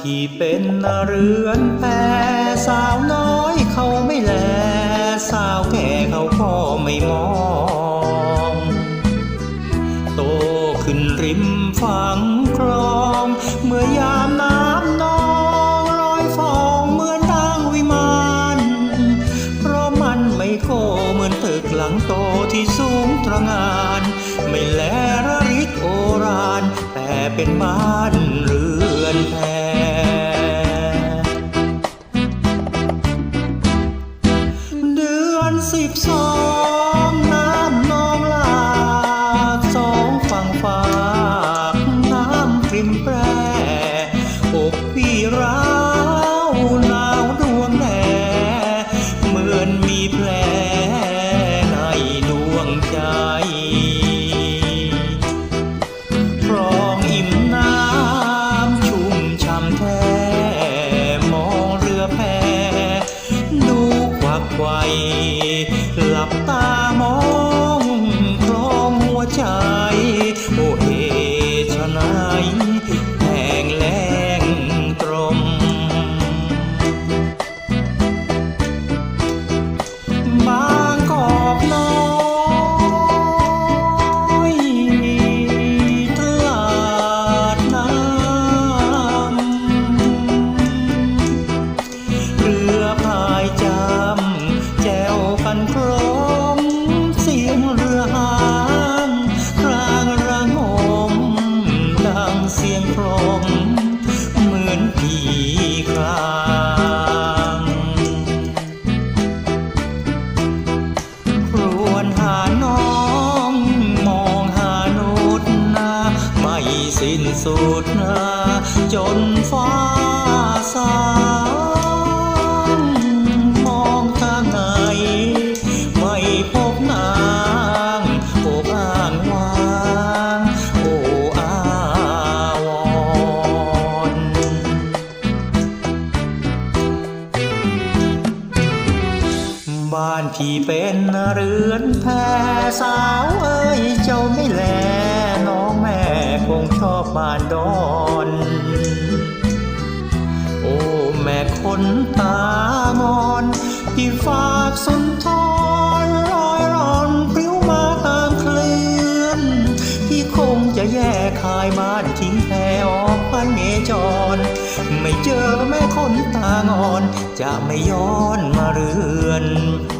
พี่เป็นเรือนแพสาวน้อยเขาไม่แล สาวแก่เขาก็ไม่มอง โตขึ้นริมฝั่งคลอง เมื่อยามน้ำนองลอยฟองเหมือนดังวิมานเพราะมันไม่โกเหมือนตึกหลังโตที่สูงตระงาน ไม่แลระริกโอรานแต่เป็นบ้านเรือนแพ ควักไวหลับตามองครองหัวใจ วกันครมเสียงเรือหางครางระงมดังเสียงพร้อมเหมือนผีคลางครวนหาน้องมองหานุดนา ไม่สิ้นสุดนาจนฟ้า บ้านพี่เป็นเรือนแพสาวเอ้ยเจ้าไม่แลน้องแม่คงชอบบ้านดอน โอ้แม่คนตางอนที่ฝากสุนทรลอยร่อนปลิวมาตามคลื่นที่คงจะแยกคายบ้าน เจอแม่คนตางอน จะไม่ย้อนมาเรือนแพ